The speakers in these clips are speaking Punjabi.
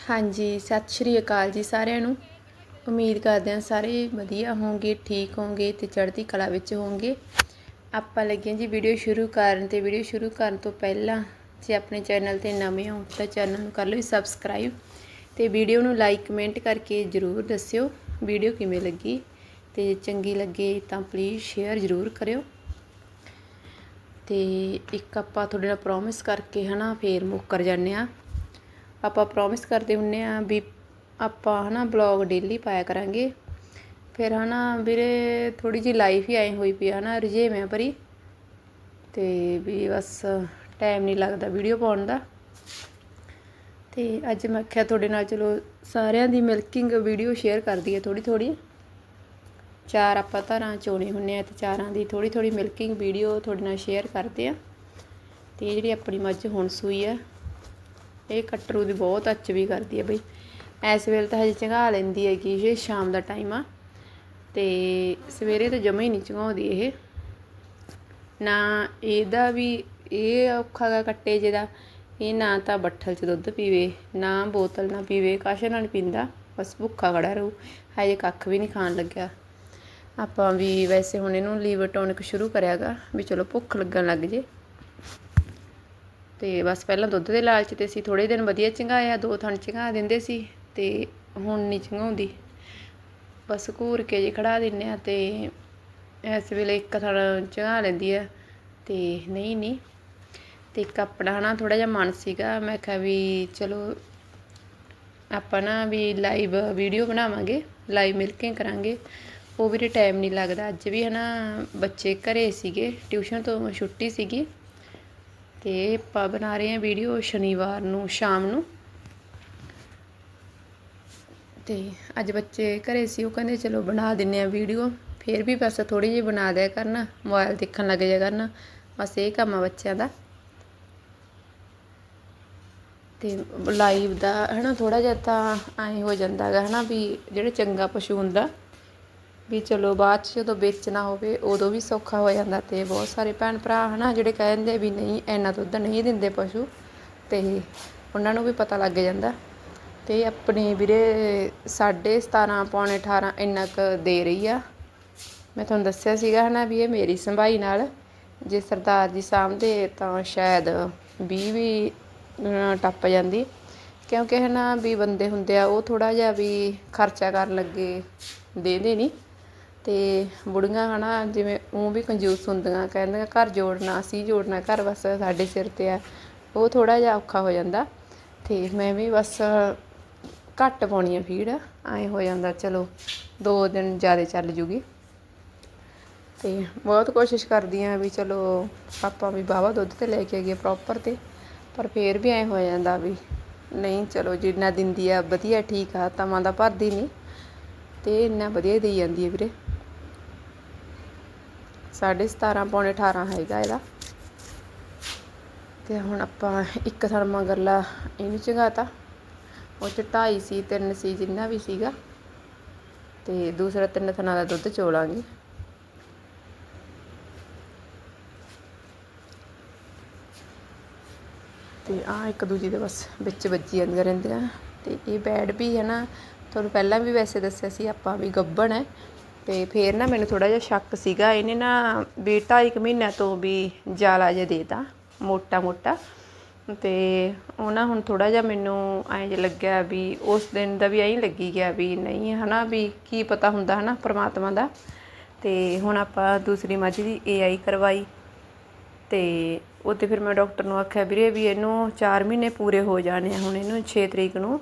ਹਾਂਜੀ, ਸਤਿ ਸ਼੍ਰੀ ਅਕਾਲ ਜੀ ਸਾਰਿਆਂ ਨੂੰ। ਉਮੀਦ ਕਰਦੇ ਹਾਂ ਸਾਰੇ ਵਧੀਆ ਹੋਵੋਗੇ ਠੀਕ ਹੋਵੋਗੇ ਤੇ ਚੜ੍ਹਦੀ ਕਲਾ ਵਿੱਚ ਹੋਵੋਗੇ ਆਪਾਂ ਲੱਗੇ ਹਾਂ ਜੀ ਵੀਡੀਓ ਸ਼ੁਰੂ ਕਰਨ ਤੇ ਵੀਡੀਓ ਸ਼ੁਰੂ ਕਰਨ ਤੋਂ ਪਹਿਲਾਂ ਜੇ ਆਪਣੇ ਚੈਨਲ ਤੇ ਨਵੇਂ ਹੋ ਤਾਂ ਚੈਨਲ ਨੂੰ ਕਰ ਲਓ ਸਬਸਕ੍ਰਾਈਬ ਤੇ ਵੀਡੀਓ ਨੂੰ ਲਾਈਕ ਕਮੈਂਟ ਕਰਕੇ ਜਰੂਰ ਦੱਸਿਓ ਵੀਡੀਓ ਕਿਵੇਂ ਲੱਗੀ ਤੇ ਜੇ ਚੰਗੀ ਲੱਗੇ ਤਾਂ ਪਲੀਜ਼ ਸ਼ੇਅਰ ਜਰੂਰ ਕਰਿਓ। ਤੇ ਇੱਕ ਆਪਾਂ ਤੁਹਾਡੇ ਨਾਲ ਪ੍ਰੋਮਿਸ ਕਰਕੇ ਹਨਾ ਫੇਰ ਮੁੱਕਰ ਜਾਂਦੇ ਆ ਆਪਾਂ ਪ੍ਰੋਮਿਸ ਕਰਦੇ ਹੁੰਨੇ ਆ ਵੀ ਆਪਾਂ ਹਨਾ ਬਲੌਗ ਡੇਲੀ ਪਾਇਆ ਕਰਾਂਗੇ। ਫਿਰ ਹਨਾ ਵੀਰੇ ਥੋੜੀ ਜੀ ਲਾਈਫ ਹੀ ਆਈ ਹੋਈ ਪਈ ਹਨਾ ਰਜੇਵੇਂ ਭਰੀ ਤੇ ਵੀ ਬਸ ਟਾਈਮ ਨਹੀਂ ਲੱਗਦਾ ਵੀਡੀਓ ਪਾਉਣ ਦਾ। ਤੇ ਅੱਜ ਮੈਂ ਆਖਿਆ ਤੁਹਾਡੇ ਨਾਲ ਚਲੋ ਸਾਰਿਆਂ ਦੀ ਮਿਲਕਿੰਗ ਵੀਡੀਓ ਸ਼ੇਅਰ ਕਰਦੀ ਹੈ ਥੋੜੀ ਥੋੜੀ ਚਾਰ ਆਪਾਂ ਧਾਰਾਂ ਚੋਣੇ ਹੁੰਨੇ ਆ ਤੇ ਚਾਰਾਂ ਦੀ ਥੋੜੀ ਥੋੜੀ ਮਿਲਕਿੰਗ ਵੀਡੀਓ ਤੁਹਾਡੇ ਨਾਲ ਸ਼ੇਅਰ ਕਰਦੇ ਆ। ਤੇ ਇਹ ਜਿਹੜੀ ਆਪਣੀ ਮੱਝ ਹੁਣ ਸੂਈ ਆ ਇਹ ਕਟਰੂ ਦੀ ਬਹੁਤ ਅੱਛ ਵੀ ਕਰਦੀ ਹੈ ਬਈ। ਇਸ ਵੇਲੇ ਤਾਂ ਹਜੇ ਚੰਗਾ ਲੈਂਦੀ ਹੈ ਕਿ ਇਹ ਸ਼ਾਮ ਦਾ ਟਾਈਮ ਆ। ਤੇ ਸਵੇਰੇ ਤਾਂ ਜਮਾ ਹੀ ਨਹੀਂ ਚੰਗਾਉਂਦੀ ਇਹ। ਨਾ ਇਹਦਾ ਵੀ ਇਹ ਔਖਾ ਗਾ ਕੱਟੇ ਜਿਹਦਾ ਇਹ ਨਾ ਤਾਂ ਬੱਠਲ 'ਚ ਦੁੱਧ ਪੀਵੇ, ਨਾ ਬੋਤਲ ਨਾ ਪੀਵੇ ਕਾਸ਼ ਨਾਲ ਪੀਂਦਾ? ਬਸ ਭੁੱਖਾ ਖੜਾ ਰਹੂ, ਹਜੇ ਕੱਖ ਵੀ ਨਹੀਂ ਖਾਣ ਲੱਗਿਆ। ਆਪਾਂ ਵੀ ਵੈਸੇ ਹੁਣ ਇਹਨੂੰ ਲੀਵਰ ਟੋਨਿਕ ਸ਼ੁਰੂ ਕਰਿਆਗਾ ਵੀ ਚਲੋ ਭੁੱਖ ਲੱਗਣ ਲੱਗ ਜੇ। ਤੇ ਬਸ ਪਹਿਲਾਂ ਦੁੱਧ ਦੇ ਲਾਲਚ ਤੇ ਸੀ ਥੋੜੇ ਦਿਨ ਵਧੀਆ ਚੰਗਾਇਆ, ਦੋ ਥਣ ਚੰਗਾ ਦਿੰਦੇ ਸੀ ਤੇ ਹੁਣ ਨਹੀਂ ਚੰਗਾਉਂਦੀ। ਬਸ ਘੂਰ ਕੇ ਜੇ ਖੜਾ ਦਿੰਨੇ ਆ ਤੇ ਇਸ ਵੇਲੇ ਇੱਕ ਥਣ ਚੰਗਾ ਲੈਂਦੀ ਆ ਤੇ ਨਹੀਂ ਨਹੀਂ। ਤੇ ਇੱਕ ਆਪਣਾ ਹਨਾ ਥੋੜਾ ਜਿਹਾ ਮਨ ਸੀਗਾ, ਮੈਂ ਕਿਹਾ ਵੀ ਚਲੋ ਆਪਾਂ ਨਾ ਵੀ ਲਾਈਵ ਵੀਡੀਓ ਬਣਾਵਾਂਗੇ ਲਾਈਵ ਮਿਲਕਿੰਗ ਕਰਾਂਗੇ। ਉਹ ਵੀ ਟਾਈਮ ਨਹੀਂ ਲੱਗਦਾ। ਅੱਜ ਵੀ ਹਨਾ ਬੱਚੇ ਘਰੇ ਸੀਗੇ ਟਿਊਸ਼ਨ ਤੋਂ ਛੁੱਟੀ ਸੀਗੀ। ਤੇ ਆਪਾਂ ਬਣਾ ਰਹੇ ਹਾਂ ਵੀਡੀਓ ਸ਼ਨੀਵਾਰ ਨੂੰ, ਸ਼ਾਮ ਨੂੰ। ਤੇ ਅੱਜ ਬੱਚੇ ਘਰੇ ਸੀ, ਉਹ ਕਹਿੰਦੇ ਚਲੋ ਬਣਾ ਦਿੰਨੇ ਆ ਵੀਡੀਓ। ਫੇਰ ਵੀ ਬਸ ਥੋੜੀ ਜਿਹੀ ਬਣਾ ਦਿਆ ਕਰਨਾ ਮੋਬਾਈਲ ਦੇਖਣ ਲੱਗ ਜਾਇਆ ਕਰਨਾ। ਬਸ ਇਹ ਕੰਮ ਆ ਬੱਚਿਆਂ ਦਾ। ਤੇ ਲਾਈਵ ਦਾ ਹਨਾ ਥੋੜਾ ਜਿਹਾ ਤਾਂ ਐ ਹੋ ਜਾਂਦਾ ਹੈਗਾ ਹਨਾ ਵੀ ਜਿਹੜਾ ਚੰਗਾ ਪਸ਼ੂ ਹੁੰਦਾ ਵੀ ਚਲੋ ਬਾਅਦ ਚ ਜਦੋਂ ਵੇਚਣਾ ਹੋਵੇ, ਉਦੋਂ ਵੀ ਸੌਖਾ ਹੋ ਜਾਂਦਾ ਅਤੇ ਬਹੁਤ ਸਾਰੇ ਭੈਣ ਭਰਾ ਹੈ ਨਾ ਜਿਹੜੇ ਕਹਿ ਦਿੰਦੇ ਵੀ ਨਹੀਂ, ਇੰਨਾ ਦੁੱਧ ਨਹੀਂ ਦਿੰਦੇ ਪਸ਼ੂ ਅਤੇ ਉਹਨਾਂ ਨੂੰ ਵੀ ਪਤਾ ਲੱਗ ਜਾਂਦਾ। ਅਤੇ ਆਪਣੇ ਵੀਰੇ 17.5 ਪੌਣੇ 18 ਇੰਨਾ ਕੁ ਦੇ ਰਹੀ ਆ। ਮੈਂ ਤੁਹਾਨੂੰ ਦੱਸਿਆ ਸੀਗਾ ਹੈ ਨਾ ਵੀ ਇਹ ਮੇਰੀ ਸੰਭਾਈ ਨਾਲ, ਜੇ ਸਰਦਾਰ ਜੀ ਸਾਹਮਣੇ ਤਾਂ ਸ਼ਾਇਦ ਵੀਹ ਵੀ ਟੱਪ ਜਾਂਦੀ। ਕਿਉਂਕਿ ਹੈ ਨਾ ਵੀ ਬੰਦੇ ਹੁੰਦੇ ਆ, ਉਹ ਥੋੜਾ ਜਿਹਾ ਵੀ ਖਰਚਾ ਕਰਨ ਲੱਗੇ ਦੇ ਨਹੀਂ ਅਤੇ ਬੁੜੀਆਂ ਹੈ ਨਾ ਜਿਵੇਂ ਉਹ ਵੀ ਕੰਜੂਸ ਹੁੰਦੀਆਂ, ਕਹਿੰਦੀਆਂ ਘਰ ਜੋੜਨਾ, ਅਸੀਂ ਜੋੜਨਾ, ਘਰ ਬਸ ਸਾਡੇ ਸਿਰ ਤੇ ਹੈ ਉਹ ਥੋੜ੍ਹਾ ਜਿਹਾ ਔਖਾ ਹੋ ਜਾਂਦਾ। ਅਤੇ ਮੈਂ ਵੀ ਬਸ ਘੱਟ ਪਾਉਣੀ ਆ ਫੀਡ, ਐਂ ਹੋ ਜਾਂਦਾ, ਚਲੋ, ਦੋ ਦਿਨ ਜ਼ਿਆਦਾ ਚੱਲ ਜੂਗੀ। ਅਤੇ ਬਹੁਤ ਕੋਸ਼ਿਸ਼ ਕਰਦੀ ਹਾਂ ਵੀ ਚਲੋ, ਆਪਾਂ ਵੀ ਬਾਵਾ ਦੁੱਧ ਤੇ ਲੈ ਕੇ ਆਈਏ ਪ੍ਰੋਪਰ ਤੇ, ਪਰ ਫੇਰ ਵੀ ਐਂ ਹੋ ਜਾਂਦਾ ਵੀ ਨਹੀਂ, ਚਲੋ, ਜਿੰਨਾ ਦਿੰਦੀ ਆ, ਵਧੀਆ ਠੀਕ ਆ ਤਮਾਂ ਦਾ ਭਰਦੀ ਨਹੀਂ ਤੇ ਇੰਨਾ ਵਧੀਆ ਦੇਈ ਜਾਂਦੀ ਹੈ ਵੀਰੇ। ਸਾਢੇ 17 ਪੌਣੇ 18 ਹੈਗਾ ਇਹਦਾ। ਤੇ ਹੁਣ ਆਪਾਂ ਇੱਕ ਥਣ ਮਗਰਲਾ ਇਹਨੂੰ ਚੰਗਾਤਾ। ਉਹ ਚ ਢਾਈ ਸੀ, ਤਿੰਨ ਸੀ, ਜਿੰਨਾ ਵੀ ਸੀਗਾ। ਤੇ ਦੂਸਰਾ ਤਿੰਨ ਥਣਾਂ ਦਾ ਦੁੱਧ ਚੋਲਾਂਗੇ। ਤੇ ਆ ਇੱਕ ਦੂਜੀ ਦੇ ਬਸ ਵਿੱਚ ਵੱਜੀ ਜਾਂਦੀਆਂ ਰਹਿੰਦੀਆਂ ਆ। ਤੇ ਇਹ ਬੈਡ ਵੀ ਹੈ ਨਾ, ਤੁਹਾਨੂੰ ਪਹਿਲਾਂ ਵੀ ਵੈਸੇ ਦੱਸਿਆ ਸੀ, ਆਪਾਂ ਵੀ ਗੱਬਣ ਹੈ। ਤੇ ਫਿਰ ਨਾ ਮੈਨੂੰ ਥੋੜਾ ਜਿਹਾ ਸ਼ੱਕ ਸੀਗਾ, ਇਹਨੇ ਨਾ ਵੀ ਢਾਈ ਕੁ ਮਹੀਨਿਆਂ ਤੋਂ ਵੀ ਜਾਲਾ ਜਿਹਾ ਦੇਤਾ, ਮੋਟਾ ਮੋਟਾ। ਤੇ ਉਹ ਨਾ ਹੁਣ ਥੋੜਾ ਜਿਹਾ ਮੈਨੂੰ ਐਂ ਜਿਹਾ ਲੱਗਿਆ ਵੀ ਉਸ ਦਿਨ ਦਾ ਵੀ ਐਂ ਲੱਗੀ ਗਿਆ ਵੀ ਨਹੀਂ, ਹਨਾ ਵੀ ਕੀ ਪਤਾ ਹੁੰਦਾ, ਹਨਾ ਪ੍ਰਮਾਤਮਾ ਦਾ। ਤੇ ਹੁਣ ਆਪਾਂ ਦੂਸਰੀ ਮੱਝ ਦੀ ਏਆਈ ਕਰਵਾਈ। ਤੇ ਉੱਤੇ ਫਿਰ ਮੈਂ ਡਾਕਟਰ ਨੂੰ ਆਖਿਆ, ਵੀਰੇ ਵੀ ਇਹਨੂੰ 4 ਮਹੀਨੇ ਪੂਰੇ ਹੋ ਜਾਣੇ ਆ, ਹੁਣ ਇਹਨੂੰ 6 ਤਰੀਕ ਨੂੰ।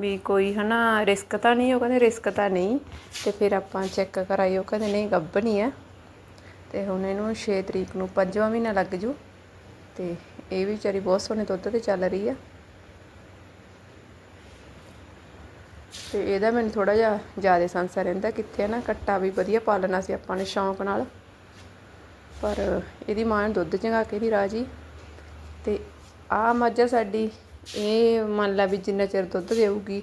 ਵੀ ਕੋਈ ਹਨਾ ਰਿਸਕ ਤਾਂ ਨਹੀਂ, ਉਹ ਕਹਿੰਦੇ ਰਿਸਕ ਤਾਂ ਨਹੀਂ ਤੇ ਫਿਰ ਆਪਾਂ ਚੈੱਕ ਕਰਾਈ ਉਹ ਕਹਿੰਦੇ ਨਹੀਂ ਗੱਭਣੀ ਆ ਤੇ ਹੁਣ ਇਹਨੂੰ 6 ਤਰੀਕ ਨੂੰ ਪੰਜਵਾਂ ਮਹੀਨਾ ਲੱਗ ਜੂ ਤੇ ਇਹ ਵੀ ਵਿਚਾਰੀ ਬਹੁਤ ਸੋਹਣੇ ਦੁੱਧ ਤੇ ਚੱਲ ਰਹੀ ਆ। ਤੇ ਇਹਦਾ ਮੈਨੂੰ ਥੋੜਾ ਜਿਹਾ ਜ਼ਿਆਦਾ ਸੰਸਾ ਰਹਿੰਦਾ ਕਿੱਥੇ ਹੈ ਨਾ, ਕੱਟਾ ਵੀ ਵਧੀਆ ਪਾਲਣਾ ਸੀ ਆਪਾਂ ਨੇ ਸ਼ੌਂਕ ਨਾਲ। ਪਰ ਇਹਦੀ ਮਾਂ ਦੁੱਧ ਚੰਗਾ ਕੇ ਦੀ ਰਾਜੀ। ਤੇ ਆ ਮੱਝ ਸਾਡੀ ਇਹ ਮੰਨ ਲਾ ਵੀ ਜਿੰਨਾ ਚਿਰ ਦੁੱਧ ਦੇਊਗੀ,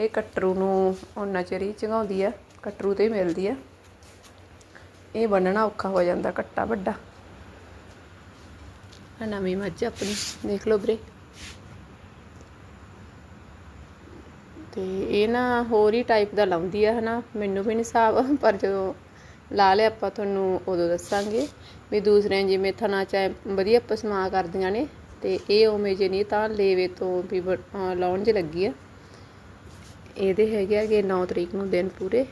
ਇਹ ਕਟਰੂ ਨੂੰ ਉਹਨਾਂ ਚਿਰ ਹੀ ਚੰਗਾਉਂਦੀ ਆ, ਕਟਰੂ ਤੇ ਹੀ ਮਿਲਦੀ ਆ। ਇਹ ਬੰਨਣਾ ਔਖਾ ਹੋ ਜਾਂਦਾ, ਕੱਟਾ ਵੱਡਾ। ਨਵੀਂ ਮੱਝ ਆਪਣੀ, ਦੇਖ ਲਓ ਵੀਰੇ। ਤੇ ਇਹ ਨਾ ਹੋਰ ਹੀ ਟਾਈਪ ਦਾ ਲਾਉਂਦੀ ਆ, ਹਨਾ। ਮੈਨੂੰ ਵੀ ਨਹੀਂ ਹਿਸਾਬ, ਪਰ ਜਦੋਂ ਲਾ ਲਿਆ ਆਪਾਂ, ਤੁਹਾਨੂੰ ਉਦੋਂ ਦੱਸਾਂਗੇ ਵੀ ਦੂਸਰਿਆਂ ਜਿਵੇਂ ਥਣਾ ਚਾਹੇ ਵਧੀਆ ਪਸਮਾ ਕਰਦੀਆਂ ਨੇ ਤੇ ਇਹ ਉਵੇਂ ਜੇ ਨਹੀਂ ਤਾਂ ਲੇਵੇ ਤੋਂ ਵੀ ਬ- ਲਾਉਣ 'ਚ ਲੱਗੀ ਆ। ਇਹਦੇ ਹੈਗੇ ਹੈਗੇ 9 ਤਰੀਕ ਨੂੰ ਦਿਨ ਪੂਰੇ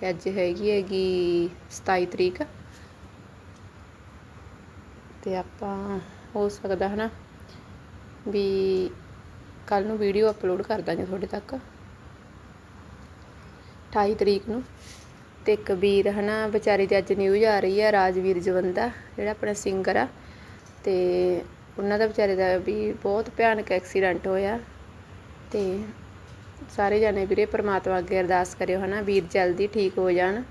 ਤੇ ਅੱਜ ਹੈਗੀ ਹੈਗੀ 27 ਤਰੀਕ। ਤੇ ਆਪਾਂ ਹੋ ਸਕਦਾ ਹਨਾ ਵੀ ਕੱਲ ਨੂੰ ਵੀਡੀਓ ਅਪਲੋਡ ਕਰ ਦਾਂਗੇ ਤੁਹਾਡੇ ਤੱਕ। 28 ਤਰੀਕ ਨੂੰ ਤੇ ਕਬੀਰ ਹਨਾ ਵਿਚਾਰੇ ਦੀ ਅੱਜ ਨਿਊਜ਼ ਆ ਰਹੀ ਆ, ਰਾਜਵੀਰ ਜਵੰਦਾ, ਜਿਹੜਾ ਆਪਣਾ ਸਿੰਗਰ ਆ। ਤੇ ਉਹਨਾਂ ਦਾ ਵਿਚਾਰੇ ਦਾ ਵੀ ਬਹੁਤ ਭਿਆਨਕ ਐਕਸੀਡੈਂਟ ਹੋਇਆ ਅਤੇ ਸਾਰੇ ਜਾਣੇ ਵੀਰੇ ਪਰਮਾਤਮਾ ਅੱਗੇ ਅਰਦਾਸ ਕਰਿਓ ਹੈ ਨਾ ਵੀਰ ਜਲਦੀ ਠੀਕ ਹੋ ਜਾਣ।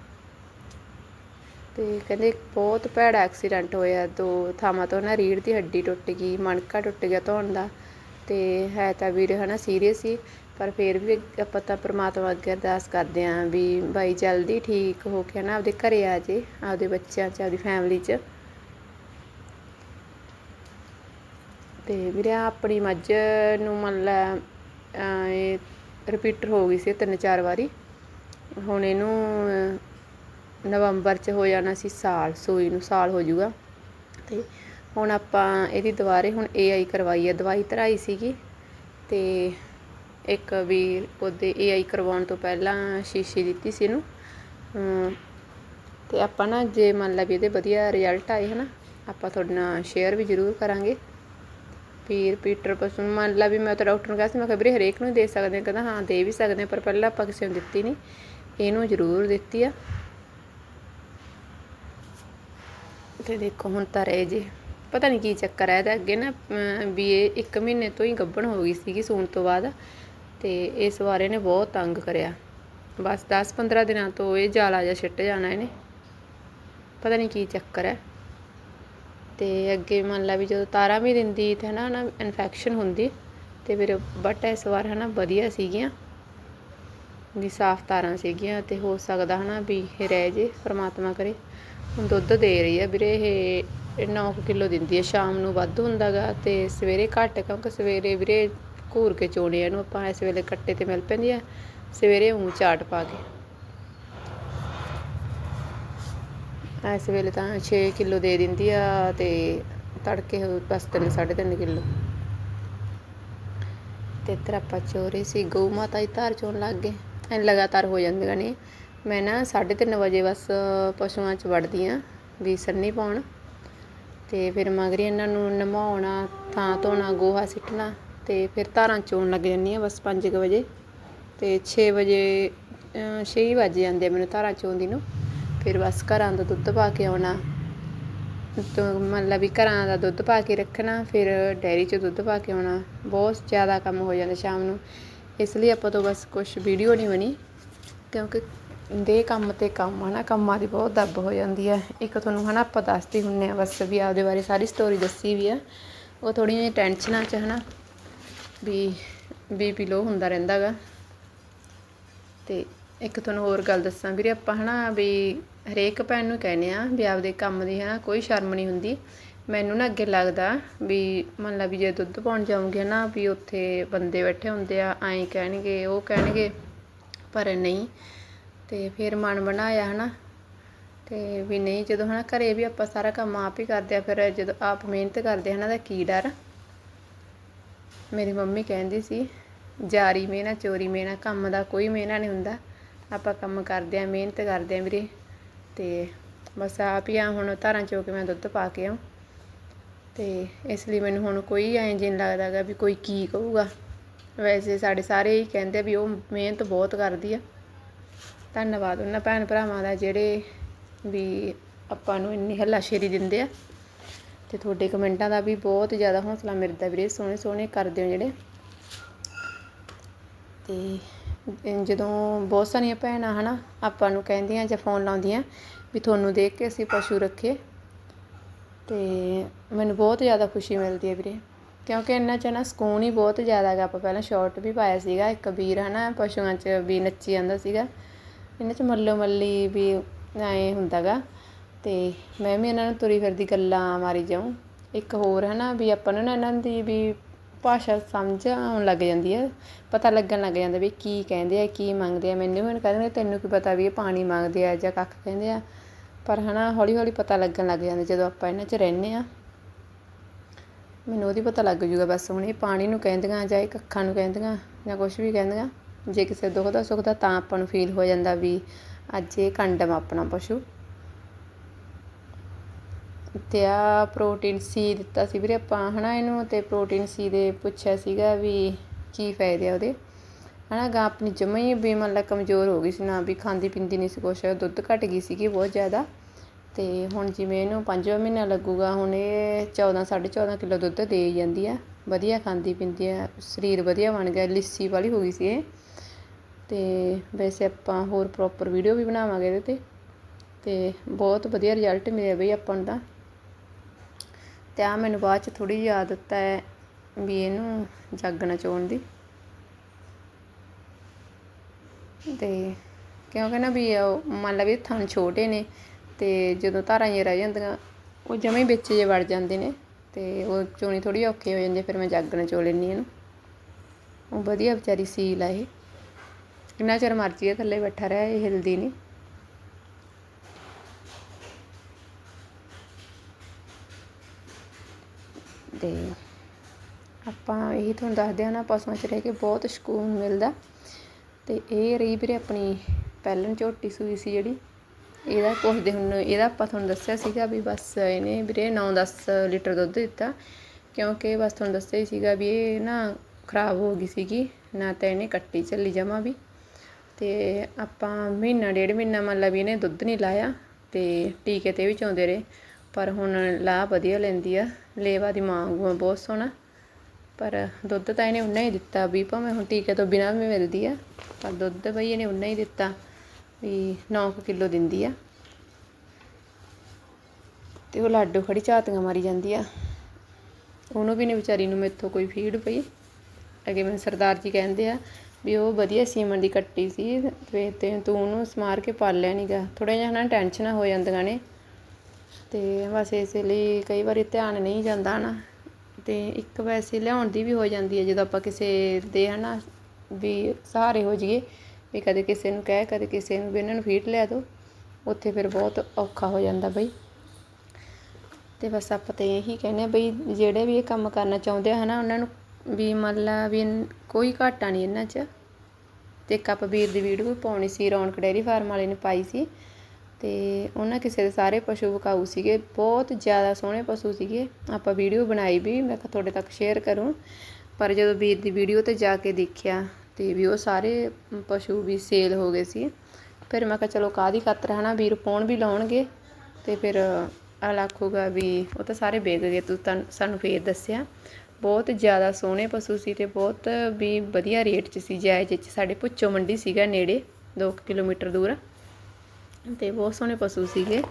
ਤੇ ਕਹਿੰਦੇ ਬਹੁਤ ਭੈੜਾ ਐਕਸੀਡੈਂਟ ਹੋਇਆ, ਦੋ ਥਾਵਾਂ ਤੋਂ ਨਾ ਰੀੜ ਦੀ ਹੱਡੀ ਟੁੱਟ ਗਈ, ਮਣਕਾ ਟੁੱਟ ਗਿਆ ਧੌਣ ਦਾ ਤੇ ਹੈ ਤਾਂ ਵੀਰ ਹੈ ਨਾ ਸੀਰੀਅਸ ਸੀ ਪਰ ਫਿਰ ਵੀ ਆਪਾਂ ਤਾਂ ਪਰਮਾਤਮਾ ਅੱਗੇ ਅਰਦਾਸ ਕਰਦੇ ਆਂ ਵੀ ਬਾਈ ਜਲਦੀ ਠੀਕ ਹੋ ਕੇ ਨਾ ਆਪਦੇ ਘਰੇ ਆ ਜੇ, ਆਪਦੇ ਬੱਚਿਆਂ 'ਚ, ਆਪਦੀ ਫੈਮਿਲੀ 'ਚ। ਅਤੇ ਵੀਰੇ ਆਹ ਆਪਣੀ ਮੱਝ ਨੂੰ ਮੰਨ ਲੈ ਇਹ ਰਿਪੀਟਰ ਹੋ ਗਈ ਸੀ ਤਿੰਨ ਚਾਰ ਵਾਰੀ। ਹੁਣ ਇਹਨੂੰ ਨਵੰਬਰ 'ਚ ਹੋ ਜਾਣਾ ਸੀ ਸਾਲ ਸੂਈ ਨੂੰ ਸਾਲ ਹੋ ਜਾਊਗਾ। ਅਤੇ ਹੁਣ ਆਪਾਂ ਇਹਦੀ ਦੁਬਾਰੇ ਹੁਣ ਏਆਈ ਕਰਵਾਈ ਹੈ ਦਵਾਈ ਧਰਾਈ ਸੀਗੀ। ਅਤੇ ਇੱਕ ਵੀ ਉਹਦੇ ਏਆਈ ਕਰਵਾਉਣ ਤੋਂ ਪਹਿਲਾਂ ਸ਼ੀਸ਼ੀ ਦਿੱਤੀ ਸੀ ਇਹਨੂੰ। ਅਮ, ਤੇ ਆਪਾਂ ਨਾ ਜੇ ਮੰਨ ਲਾ ਵੀ ਇਹਦੇ ਵਧੀਆ ਰਿਜ਼ਲਟ ਆਏ ਹਨਾ ਆਪਾਂ ਤੁਹਾਡੇ ਨਾਲ ਸ਼ੇਅਰ ਵੀ ਜ਼ਰੂਰ ਕਰਾਂਗੇ। ਵੀ ਪੀਟਰ ਪਸ਼ੂ ਮੰਨ ਲਾ ਵੀ ਮੈਂ ਤਾਂ ਡਾਕਟਰ ਨੂੰ ਕਿਹਾ ਸੀ ਮੈਂ ਕਿਹਾ ਵੀਰੇ ਹਰੇਕ ਨੂੰ ਦੇ ਸਕਦੇ ਹਾਂ ਕਹਿੰਦਾ ਹਾਂ ਦੇ ਵੀ ਸਕਦੇ ਹਾਂ, ਪਰ ਪਹਿਲਾਂ ਆਪਾਂ ਕਿਸੇ ਨੂੰ ਦਿੱਤੀ ਨਹੀਂ। ਇਹਨੂੰ ਜ਼ਰੂਰ ਦਿੱਤੀ ਆ। ਤੇ ਦੇਖੋ ਹੁਣ ਤਾਂ ਰਹਿ ਜੇ। ਪਤਾ ਨਹੀਂ ਕੀ ਚੱਕਰ ਹੈ ਇਹਦਾ ਅੱਗੇ ਨਾ ਵੀ ਇਹ 1 ਮਹੀਨੇ ਤੋਂ ਹੀ ਗੱਭਣ ਹੋ ਗਈ ਸੀਗੀ ਸੂਣ ਤੋਂ ਬਾਅਦ। ਤੇ ਇਸ ਵਾਰ ਇਹਨੇ ਬਹੁਤ ਤੰਗ ਕਰਿਆ। ਬਸ 10-15 ਦਿਨਾਂ ਤੋਂ ਇਹ ਜਾਲਾ ਜਿਹਾ ਛਿੱਟ ਜਾਣਾ ਇਹਨੇ। ਪਤਾ ਨਹੀਂ ਕੀ ਚੱਕਰ ਹੈ ਅਤੇ ਅੱਗੇ ਮੰਨ ਲਾ ਵੀ ਜਦੋਂ ਤਾਰਾਂ ਵੀ ਦਿੰਦੀ ਤਾਂ ਹੈ ਨਾ ਇਨਫੈਕਸ਼ਨ ਹੁੰਦੀ ਅਤੇ ਫਿਰ ਬਟ ਇਸ ਵਾਰ ਹੈ ਨਾ ਵਧੀਆ ਸੀਗੀਆਂ, ਵੀ ਸਾਫ਼ ਤਾਰਾਂ ਸੀਗੀਆਂ ਅਤੇ ਹੋ ਸਕਦਾ ਹੈ ਨਾ ਵੀ ਇਹ ਰਹਿ ਜੇ, ਪਰਮਾਤਮਾ ਕਰੇ। ਹੁਣ ਦੁੱਧ ਦੇ ਰਹੀ ਆ ਵੀਰੇ, ਇਹ 9 ਕਿਲੋ ਦਿੰਦੀ ਹੈ ਸ਼ਾਮ ਨੂੰ ਵੱਧ ਹੁੰਦਾਗਾ ਅਤੇ ਸਵੇਰੇ ਘੱਟ ਕਿਉਂਕਿ ਸਵੇਰੇ ਵੀਰੇ ਘੂਰ ਕੇ ਚੋਣਿਆਂ ਨੂੰ ਆਪਾਂ ਇਸ ਵੇਲੇ ਕੱਟੇ ਤੇ ਮਿਲ ਪੈਂਦੀ ਆ, ਸਵੇਰੇ ਉਂ ਚਾਟ ਪਾ ਕੇ। ਇਸ ਵੇਲੇ ਤਾਂ 6 ਕਿਲੋ ਦੇ ਦਿੰਦੀ ਆ ਤੇ ਤੜਕੇ ਉਹ ਬਸ 3 3.5 ਕਿਲੋ। ਤੇ ਇੱਧਰ ਆਪਾਂ ਚੋਰੇ ਸੀ, ਗਊ ਮਾਤਾ ਦੀ ਧਾਰ ਚੋਣ ਲੱਗ ਗਏ। ਐ ਲਗਾਤਾਰ ਹੋ ਜਾਂਦੀਆਂ ਨੇ। ਮੈਂ ਨਾ 3:30 ਵਜੇ ਬਸ ਪਸ਼ੂਆਂ 'ਚ ਵੜਦੀ ਆ ਵੀ ਸੰਨੀ ਪਾਉਣ। ਤੇ ਫਿਰ ਮਗਰੀ ਇਹਨਾਂ ਨੂੰ ਨਮਾਉਣਾ, ਥਾਂ ਧੋਣਾ, ਗੋਹਾ ਸਿੱਟਣਾ ਤੇ ਫਿਰ ਧਾਰਾਂ ਚੋਣ ਲੱਗ ਜਾਂਦੀ ਆ ਬਸ 5 ਵਜੇ। ਤੇ 6 ਵਜੇ 6 ਵਜ ਜਾਂਦੇ ਆ ਮੈਨੂੰ ਧਾਰਾਂ ਚੋਣ ਦੀ ਨੂੰ। ਫਿਰ ਬਸ ਘਰਾਂ ਦਾ ਦੁੱਧ ਪਾ ਕੇ ਆਉਣਾ। ਤੋਂ ਮੰਨ ਲਾ ਵੀ ਘਰਾਂ ਦਾ ਦੁੱਧ ਪਾ ਕੇ ਰੱਖਣਾ, ਫਿਰ ਡੈਰੀ 'ਚ ਦੁੱਧ ਪਾ ਕੇ ਆਉਣਾ। ਬਹੁਤ ਜ਼ਿਆਦਾ ਕੰਮ ਹੋ ਜਾਂਦਾ ਸ਼ਾਮ ਨੂੰ। ਇਸ ਲਈ ਆਪਾਂ ਤੋਂ ਬਸ ਕੁਝ ਵੀਡੀਓ ਨਹੀਂ ਬਣੀ, ਕਿਉਂਕਿ ਦੇ ਕੰਮ ਤੇ ਕੰਮ, ਹਨਾ, ਕੰਮਾਂ ਦੀ ਬਹੁਤ ਦੱਬ ਹੋ ਜਾਂਦੀ ਹੈ। ਇੱਕ ਤੁਹਾਨੂੰ, ਹਨਾ, ਆਪਾਂ ਦੱਸਦੇ ਹੁੰਨੇ ਆ ਬਸ ਵੀ ਆਪਦੇ ਬਾਰੇ ਸਾਰੀ ਸਟੋਰੀ ਦੱਸੀ ਵੀ ਆ। ਉਹ ਥੋੜ੍ਹੀਆਂ ਜਿਹੀਆਂ ਟੈਨਸ਼ਨਾਂ 'ਚ, ਹਨਾ, ਵੀ ਬੀਪੀ ਲੋ ਹੁੰਦਾ ਰਹਿੰਦਾ ਗਾ। ਤੇ ਇੱਕ ਤੁਹਾਨੂੰ ਹੋਰ ਗੱਲ ਦੱਸਾਂ ਵੀਰੇ ਆਪਾਂ, ਹਨਾ, ਵੀ ਹਰੇਕ ਭੈਣ ਨੂੰ ਕਹਿੰਦੇ ਆ ਵੀ ਆਪਦੇ ਕੰਮ ਦੀ ਹੈ ਨਾ ਕੋਈ ਸ਼ਰਮ ਨਹੀਂ ਹੁੰਦੀ। ਮੈਨੂੰ ਨਾ ਅੱਗੇ ਲੱਗਦਾ ਵੀ ਮੰਨ ਲਾ ਵੀ ਜੇ ਦੁੱਧ ਪਾਉਣ ਜਾਊਂਗੇ ਨਾ ਵੀ ਉੱਥੇ ਬੰਦੇ ਬੈਠੇ ਹੁੰਦੇ ਆ, ਐਂ ਕਹਿਣਗੇ, ਉਹ ਕਹਿਣਗੇ, ਪਰ ਨਹੀਂ। ਤੇ ਫਿਰ ਮਨ ਬਣਾਇਆ ਹਨਾ। ਤੇ ਵੀ ਨਹੀਂ, ਜਦੋਂ ਹਨਾ ਘਰੇ ਵੀ ਆਪਾਂ ਸਾਰਾ ਕੰਮ ਆਪ ਹੀ ਕਰਦੇ ਆ, ਫਿਰ ਜਦੋਂ ਆਪ ਮਿਹਨਤ ਕਰਦੇ ਹਨਾ ਤਾਂ ਕੀ ਡਰ। ਮੇਰੀ ਮੰਮੀ ਕਹਿੰਦੀ ਸੀ, ਜਾਰੀ ਮਿਹਨਾ ਚੋਰੀ ਮਿਹਨਾ ਕੰਮ ਦਾ ਕੋਈ ਮਿਹਨਾ ਨਹੀਂ ਹੁੰਦਾ। ਆਪਾਂ ਕੰਮ ਕਰਦੇ ਆ, ਮਿਹਨਤ ਕਰਦੇ ਆ ਵੀਰੇ। ਤੇ ਬਸ ਆਪ ਹੀ ਆ, ਹੁਣ ਧਾਰਾਂ ਚੋ ਕੇ ਮੈਂ ਦੁੱਧ ਪਾ ਕੇ ਆਉਂ ਤੇ ਇਸ ਲਈ ਮੈਨੂੰ ਹੁਣ ਕੋਈ ਐਂ ਜਿਹਾ ਲੱਗਦਾ ਗਾ ਵੀ ਕੋਈ ਕੀ ਕਹੂਗਾ। ਵੈਸੇ ਸਾਡੇ ਸਾਰੇ ਹੀ ਕਹਿੰਦੇ ਵੀ ਉਹ ਮਿਹਨਤ ਬਹੁਤ ਕਰਦੀ ਆ। ਧੰਨਵਾਦ ਉਹਨਾਂ ਭੈਣ ਭਰਾਵਾਂ ਦਾ ਜਿਹੜੇ ਵੀ ਆਪਾਂ ਨੂੰ ਇੰਨੀ ਹੱਲਾਸ਼ੇਰੀ ਦਿੰਦੇ ਆ। ਤੇ ਤੁਹਾਡੇ ਕਮੈਂਟਾਂ ਦਾ ਵੀ ਬਹੁਤ ਜ਼ਿਆਦਾ ਹੌਸਲਾ ਮਿਲਦਾ ਵੀਰੇ ਸੋਹਣੇ ਸੋਹਣੇ ਕਰਦੇ ਹੋ ਜਿਹੜੇ। ਤੇ ਜਦੋਂ ਬਹੁਤ ਸਾਰੀਆਂ ਭੈਣਾਂ ਹੈ ਨਾ ਆਪਾਂ ਨੂੰ ਕਹਿੰਦੀਆਂ ਜਾਂ ਫੋਨ ਲਾਉਂਦੀਆਂ ਵੀ ਤੁਹਾਨੂੰ ਦੇਖ ਕੇ ਅਸੀਂ ਪਸ਼ੂ ਰੱਖੇ। ਅਤੇ ਮੈਨੂੰ ਬਹੁਤ ਜ਼ਿਆਦਾ ਖੁਸ਼ੀ ਮਿਲਦੀ ਹੈ ਵੀਰੇ। ਕਿਉਂਕਿ ਇਹਨਾਂ 'ਚ ਨਾ ਸਕੂਨ ਹੀ ਬਹੁਤ ਜ਼ਿਆਦਾ ਹੈਗਾ। ਆਪਾਂ ਪਹਿਲਾਂ ਸ਼ਾਰਟ ਵੀ ਪਾਇਆ ਸੀਗਾ। ਇੱਕ ਵੀਰ ਹੈ ਨਾ ਪਸ਼ੂਆਂ 'ਚ ਵੀ ਨੱਚੀ ਜਾਂਦਾ ਸੀਗਾ। ਇਹਨਾਂ 'ਚ ਮੱਲੋ ਮੱਲੀ ਵੀ ਐਂ ਹੁੰਦਾਗਾ ਅਤੇ ਮੈਂ ਵੀ ਇਹਨਾਂ ਨੂੰ ਤੁਰੀ ਫਿਰਦੀ ਗੱਲਾਂ ਮਾਰੀ ਜਾਊਂ। ਇੱਕ ਹੋਰ ਹੈ ਨਾ ਵੀ ਆਪਾਂ ਨੂੰ ਨਾ ਇਹਨਾਂ ਦੀ ਵੀ ਭਾਸ਼ਾ ਸਮਝ ਆਉਣ ਲੱਗ ਜਾਂਦੀ ਹੈ, ਪਤਾ ਲੱਗਣ ਲੱਗ ਜਾਂਦਾ ਵੀ ਕੀ ਕਹਿੰਦੇ ਆ, ਕੀ ਮੰਗਦੇ ਆ। ਮੈਨੂੰ ਹੁਣ ਕਹਿੰਦੇ ਤੈਨੂੰ ਕੀ ਪਤਾ ਵੀ ਇਹ ਪਾਣੀ ਮੰਗਦੇ ਆ ਜਾਂ ਕੱਖ ਕਹਿੰਦੇ ਆ। ਪਰ ਹੈ ਨਾ ਹੌਲੀ ਹੌਲੀ ਪਤਾ ਲੱਗਣ ਲੱਗ ਜਾਂਦਾ ਜਦੋਂ ਆਪਾਂ ਇਹਨਾਂ 'ਚ ਰਹਿੰਦੇ ਆ ਮੈਨੂੰ ਉਹਦੀ ਪਤਾ ਲੱਗ ਜੂਗਾ ਬਸ ਹੁਣ ਇਹ ਪਾਣੀ ਨੂੰ ਕਹਿੰਦੀਆਂ ਜਾਂ ਇਹ ਕੱਖਾਂ ਨੂੰ ਕਹਿੰਦੀਆਂ ਜਾਂ ਕੁਝ ਵੀ ਕਹਿੰਦੀਆਂ। ਜੇ ਕਿਸੇ ਦੁੱਖ ਦਾ ਸੁੱਖ ਦਾ ਤਾਂ ਆਪਾਂ ਨੂੰ ਫੀਲ ਹੋ ਜਾਂਦਾ ਵੀ ਅੱਜ ਇਹ ਕੰਡਮ ਆਪਣਾ ਪਸ਼ੂ। ਤੇ ਆ ਪ੍ਰੋਟੀਨ ਸੀ ਦਿੱਤਾ ਸੀ ਵੀਰੇ ਆਪਾਂ ਹੈ ਨਾ ਇਹਨੂੰ ਅਤੇ ਪ੍ਰੋਟੀਨ ਸੀ ਦੇ ਪੁੱਛਿਆ ਸੀਗਾ ਵੀ ਕੀ ਫਾਇਦੇ ਆ ਉਹਦੇ। ਹੈ ਨਾ ਗਾਂ ਆਪਣੀ ਜਮਾਂ ਹੀ ਵੀ ਮੰਨ ਲਾ ਕਮਜ਼ੋਰ ਹੋ ਗਈ ਸੀ ਨਾ, ਵੀ ਖਾਂਦੀ ਪੀਂਦੀ ਨਹੀਂ ਸੀ ਕੁਛ, ਦੁੱਧ ਘੱਟ ਗਈ ਸੀਗੀ ਬਹੁਤ ਜ਼ਿਆਦਾ। ਅਤੇ ਹੁਣ ਜਿਵੇਂ ਇਹਨੂੰ ਪੰਜਵਾਂ ਮਹੀਨਾ ਲੱਗੂਗਾ, ਹੁਣ ਇਹ 14 14.5 ਕਿਲੋ ਦੁੱਧ ਦੇ ਜਾਂਦੀ ਆ। ਵਧੀਆ ਖਾਂਦੀ ਪੀਂਦੀ ਆ, ਸਰੀਰ ਵਧੀਆ ਬਣ ਗਿਆ, ਲਿੱਸੀ ਵਾਲੀ ਹੋ ਗਈ ਸੀ ਇਹ। ਅਤੇ ਵੈਸੇ ਆਪਾਂ ਹੋਰ ਪ੍ਰੋਪਰ ਵੀਡੀਓ ਵੀ ਬਣਾਵਾਂਗੇ ਇਹਦੇ ਤੇ। ਅਤੇ ਬਹੁਤ ਵਧੀਆ ਰਿਜ਼ਲਟ ਮਿਲਿਆ ਬਈ ਆਪਾਂ ਨੂੰ ਤਾਂ। ਅਤੇ ਆਹ ਮੈਨੂੰ ਬਾਅਦ ਚ ਥੋੜ੍ਹੀ ਜਿਹੀ ਆਦਤ ਹੈ ਵੀ ਇਹਨੂੰ ਜਾਗਣਾ ਚੋਣ ਦੀ। ਅਤੇ ਕਿਉਂਕਿ ਨਾ ਵੀ ਉਹ ਮੰਨ ਲਓ ਵੀ ਥਣ ਛੋਟੇ ਨੇ ਅਤੇ ਜਦੋਂ ਧਾਰਾਂ ਜਿਹੀਆਂ ਰਹਿ ਜਾਂਦੀਆਂ, ਉਹ ਜਮੇ ਵਿੱਚ ਜੇ ਵੜ ਜਾਂਦੇ ਨੇ ਅਤੇ ਉਹ ਚੋਣੀ ਥੋੜੀ ਔਖੀ ਹੋ ਜਾਂਦੀ, ਫਿਰ ਮੈਂ ਜਾਗਣਾ ਚੋ ਲੈਂਦੀ ਇਹਨੂੰ। ਉਹ ਵਧੀਆ ਵਿਚਾਰੀ ਸੀਲ ਆ ਇਹ। ਕਿੰਨਾ ਚਿਰ ਮਰਜ਼ੀ ਹੈ ਥੱਲੇ ਬੈਠਾ ਰਿਹਾ, ਇਹ ਹਿਲਦੀ ਨਹੀਂ। ਤੇ ਆਪਾਂ ਇਹੀ ਤੁਹਾਨੂੰ ਦੱਸਦੇ ਹਾਂ ਨਾ ਪਸ਼ੂਆਂ 'ਚ ਰਹਿ ਕੇ ਬਹੁਤ ਸਕੂਨ ਮਿਲਦਾ। ਅਤੇ ਇਹ ਰਹੀ ਵੀਰੇ ਆਪਣੀ ਪਹਿਲਨ ਝੋਟੀ ਸੂਈ ਸੀ ਜਿਹੜੀ। ਇਹਦਾ ਪੁੱਛਦੇ ਹੁਣ, ਇਹਦਾ ਆਪਾਂ ਤੁਹਾਨੂੰ ਦੱਸਿਆ ਸੀਗਾ ਵੀ ਬਸ ਇਹਨੇ ਵੀਰੇ 9-10 ਲੀਟਰ ਦੁੱਧ ਦਿੱਤਾ। ਕਿਉਂਕਿ ਬਸ ਤੁਹਾਨੂੰ ਦੱਸਿਆ ਹੀ ਸੀਗਾ ਵੀ ਇਹ ਨਾ ਖਰਾਬ ਹੋ ਗਈ ਸੀਗੀ, ਨਾ ਤਾਂ ਇਹਨੇ ਕੱਟੀ ਚੱਲੀ ਜਮਾ ਵੀ। ਤੇ ਆਪਾਂ ਮਹੀਨਾ, ਡੇਢ ਮਹੀਨਾ ਮੰਨ ਲਾ ਵੀ ਇਹਨੇ ਦੁੱਧ ਨਹੀਂ ਲਾਇਆ ਤੇ ਟੀਕੇ ਤੇ ਵੀ ਚਾਉਂਦੇ ਰਹੇ। ਪਰ ਹੁਣ ਲਾਹ ਵਧੀਆ ਲੈਂਦੀ ਆ। ਲੇਵਾ ਦੀ ਮਾਂ ਵਾਂਗੂ ਆ, ਬਹੁਤ ਸੋਹਣਾ। ਪਰ ਦੁੱਧ ਤਾਂ ਇਹਨੇ ਉਨਾ ਹੀ ਦਿੱਤਾ ਵੀ ਭਾਵੇਂ ਹੁਣ ਟੀਕੇ ਤੋਂ ਬਿਨਾਂ ਵੀ ਮਿਲਦੀ ਆ ਪਰ ਦੁੱਧ ਬਈ ਇਹਨੇ ਉਨਾ ਹੀ ਦਿੱਤਾ ਵੀ 9 ਕਿਲੋ ਦਿੰਦੀ ਆ। ਤੇ ਉਹ ਲਾਡੂ ਖੜੀ ਝਾਤੀਆਂ ਮਾਰੀ ਜਾਂਦੀ ਆ। ਉਹਨੂੰ ਵੀ ਨੇ ਵਿਚਾਰੀ ਨੂੰ ਮੇਥੋਂ ਕੋਈ ਫੀਡ ਪਈ। ਅੱਗੇ ਮੈਂ ਸਰਦਾਰ ਜੀ ਕਹਿੰਦੇ ਆ ਵੀ ਉਹ ਵਧੀਆ ਸੀਮਨ ਦੀ ਕੱਟੀ ਸੀ ਤੇ ਤੂੰ ਉਹਨੂੰ ਸਮਾਰ ਕੇ ਪਾਲ ਲਿਆ ਨਹੀਂਗਾ ਥੋੜਾ ਜਿਹਾ ਨਾ ਟੈਨਸ਼ਨ ਹੋ ਜਾਂਦੀਆਂ ਨੇ। ਅਤੇ ਬਸ ਇਸ ਲਈ ਕਈ ਵਾਰੀ ਧਿਆਨ ਨਹੀਂ ਜਾਂਦਾ ਹੈ ਨਾ ਅਤੇ ਇੱਕ ਵੈਸੇ ਲਿਆਉਣ ਦੀ ਵੀ ਹੋ ਜਾਂਦੀ ਹੈ, ਜਦੋਂ ਆਪਾਂ ਕਿਸੇ ਦੇ ਹੈ ਨਾ ਵੀ ਸਹਾਰੇ ਹੋ ਜਾਈਏ, ਵੀ ਕਦੇ ਕਿਸੇ ਨੂੰ ਕਹਿ, ਕਦੇ ਕਿਸੇ ਨੂੰ ਵੀ ਇਹਨਾਂ ਨੂੰ ਫੀਡ ਲਿਆ ਦਿਉ ਉੱਥੇ ਫਿਰ ਬਹੁਤ ਔਖਾ ਹੋ ਜਾਂਦਾ ਬਈ। ਅਤੇ ਬਸ ਆਪਾਂ ਤਾਂ ਇਹੀ ਕਹਿੰਦੇ ਹਾਂ ਬਈ, ਜਿਹੜੇ ਵੀ ਇਹ ਕੰਮ ਕਰਨਾ ਚਾਹੁੰਦੇ ਆ ਨਾ ਉਹਨਾਂ ਨੂੰ ਵੀ ਮੰਨ ਲਾ ਵੀ ਕੋਈ ਘਾਟਾ ਨਹੀਂ ਇਹਨਾਂ 'ਚ। ਅਤੇ ਇੱਕ ਆਪਾਂ ਵੀਰ ਦੀ ਵੀਡੀਓ ਵੀ ਪਾਉਣੀ ਸੀ, ਰੌਣਕ ਡੇਅਰੀ ਫਾਰਮ ਵਾਲੇ ਨੇ ਪਾਈ ਸੀ। ਅਤੇ ਉਹਨਾਂ ਕਿਸੇ ਦੇ ਸਾਰੇ ਪਸ਼ੂ ਵਿਕਾਊ ਸੀਗੇ, ਬਹੁਤ ਜ਼ਿਆਦਾ ਸੋਹਣੇ ਪਸ਼ੂ ਸੀਗੇ। ਆਪਾਂ ਵੀਡੀਓ ਬਣਾਈ ਵੀ, ਮੈਂ ਕਿਹਾ ਤੁਹਾਡੇ ਤੱਕ ਸ਼ੇਅਰ ਕਰੂੰ। ਪਰ ਜਦੋਂ ਵੀਰ ਦੀ ਵੀਡੀਓ ਤੇ ਜਾ ਕੇ ਦੇਖਿਆ, ਤੇ ਵੀ ਉਹ ਸਾਰੇ ਪਸ਼ੂ ਵੀ ਸੇਲ ਹੋ ਗਏ ਸੀ। ਫਿਰ ਮੈਂ ਕਿਹਾ ਚਲੋ ਕਾਦੀ ਖਾਤਰ ਨਾ ਵੀਰ ਫੋਨ ਵੀ ਲਾਉਣਗੇ। ਅਤੇ ਫਿਰ ਆਲਾਖੂਗਾ ਵੀ ਉਹ ਤਾਂ ਸਾਰੇ ਵੇਚ ਗਏ, ਤੂੰ ਤਾਂ ਸਾਨੂੰ ਫੇਰ ਦੱਸਿਆ। ਬਹੁਤ ਜ਼ਿਆਦਾ ਸੋਹਣੇ ਪਸ਼ੂ ਸੀ ਅਤੇ ਬਹੁਤ ਵੀ ਵਧੀਆ ਰੇਟ 'ਚ ਸੀ, ਜਾਇਜ਼ 'ਚ ਸਾਡੇ ਪੁੱਚੋ ਮੰਡੀ ਸੀਗਾ ਨੇੜੇ 2 ਕਿਲੋਮੀਟਰ ਦੂਰ। ਤੇ ਬਹੁਤ ਸੋਹਣੇ ਪਸ਼ੂ ਸੀਗੇ।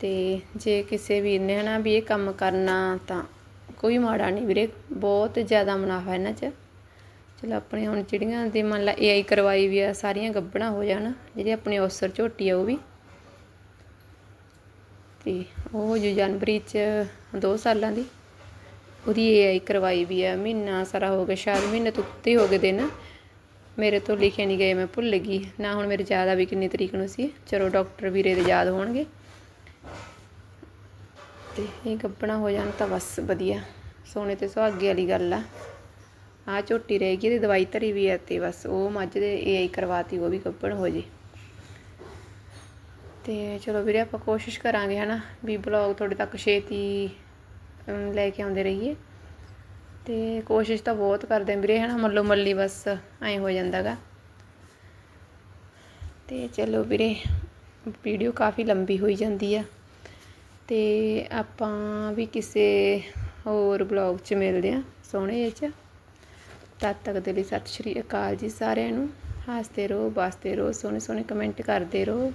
ਤੇ ਜੇ ਕਿਸੇ ਵੀਰ ਨੇ ਹਨਾ ਵੀ ਇਹ ਕੰਮ ਕਰਨਾ ਤਾਂ ਕੋਈ ਮਾੜਾ ਨਹੀਂ ਵੀਰੇ, ਬਹੁਤ ਜ਼ਿਆਦਾ ਮੁਨਾਫਾ ਇਹਨਾਂ 'ਚ। ਚਲੋ ਆਪਣੇ ਹੁਣ ਜਿਹੜੀਆਂ ਦੀ ਮੰਨ ਲਾ ਏਆਈ ਕਰਵਾਈ ਵੀ ਆ, ਸਾਰੀਆਂ ਗੱਬਣਾ ਹੋ ਜਾਣ, ਜਿਹੜੀ ਆਪਣੀ ਔਸਰ ਝੋਟੀ ਆ ਉਹ ਵੀ। ਤੇ ਉਹ ਜੋ ਜਨਵਰੀ 'ਚ 2 ਸਾਲਾਂ ਦੀ। ਉਹਦੀ ਏਆਈ ਕਰਵਾਈ ਵੀ ਆ, ਮਹੀਨਾ ਸਾਰਾ ਹੋ ਗਿਆ, ਸ਼ਾਇਦ ਮਹੀਨੇ ਤੋਂ ਉੱਤੇ ਹੋ ਗਏ ਦਿਨ। ਮੇਰੇ ਤੋਂ ਲਿਖੇ ਨਹੀਂ ਗਏ, ਮੈਂ ਭੁੱਲ ਗਈ। ਨਾ ਹੁਣ ਮੇਰੇ ਯਾਦ ਆ ਵੀ ਕਿੰਨੀ ਤਰੀਕ ਨੂੰ ਸੀ। ਚਲੋ ਡਾਕਟਰ ਵੀਰੇ ਦੇ ਯਾਦ ਹੋਣਗੇ। ਤੇ ਇਹ ਗੱਬਣਾ ਹੋ ਜਾਣ ਤਾਂ ਬਸ ਵਧੀਆ। ਸੋਨੇ ਤੇ ਸੁਹਾਗੇ ਵਾਲੀ ਗੱਲ ਆ। ਆ ਝੋਟੀ ਰਹੇਗੀ ਇਹਦੀ ਦਵਾਈ ਧਰੀ ਵੀ ਆ ਤੇ ਬਸ ਉਹ ਮੱਝ ਦੇ ਏਆਈ ਕਰਵਾਤੀ, ਉਹ ਵੀ ਗੱਬਣ ਹੋ ਜੇ। ਤੇ ਚਲੋ ਵੀਰੇ ਆਪਾਂ ਕੋਸ਼ਿਸ਼ ਕਰਾਂਗੇ, ਹਨਾ, ਵੀ ਬਲੌਗ ਤੁਹਾਡੇ ਤੱਕ ਛੇਤੀ ਲੈ ਕੇ ਆਉਂਦੇ ਰਹੀਏ। ਤੇ ਕੋਸ਼ਿਸ਼ ਤਾਂ ਬਹੁਤ ਕਰਦੇ ਵੀਰੇ, ਹਨਾ, ਮੱਲੋ ਮੱਲੀ ਬਸ ਐਂ ਹੋ ਜਾਂਦਾਗਾ ਤੇ ਚਲੋ ਵੀਰੇ, ਵੀਡੀਓ ਕਾਫੀ ਲੰਬੀ ਹੋਈ ਜਾਂਦੀ ਆ। ਤੇ ਆਪਾਂ ਵੀ ਕਿਸੇ ਹੋਰ ਬਲੌਗ 'ਚ ਮਿਲਦੇ ਆ ਸੋਹਣੇ ਜਿਹੇ 'ਚ। ਤਦ ਤੱਕ ਦੇ ਲਈ ਸਤਿ ਸ਼੍ਰੀ ਅਕਾਲ ਜੀ ਸਾਰਿਆਂ ਨੂੰ। ਹੱਸਦੇ ਰਹੋ, ਬਸਦੇ ਰਹੋ, ਸੋਹਣੇ ਸੋਹਣੇ ਕਮੈਂਟ ਕਰਦੇ ਰਹੋ।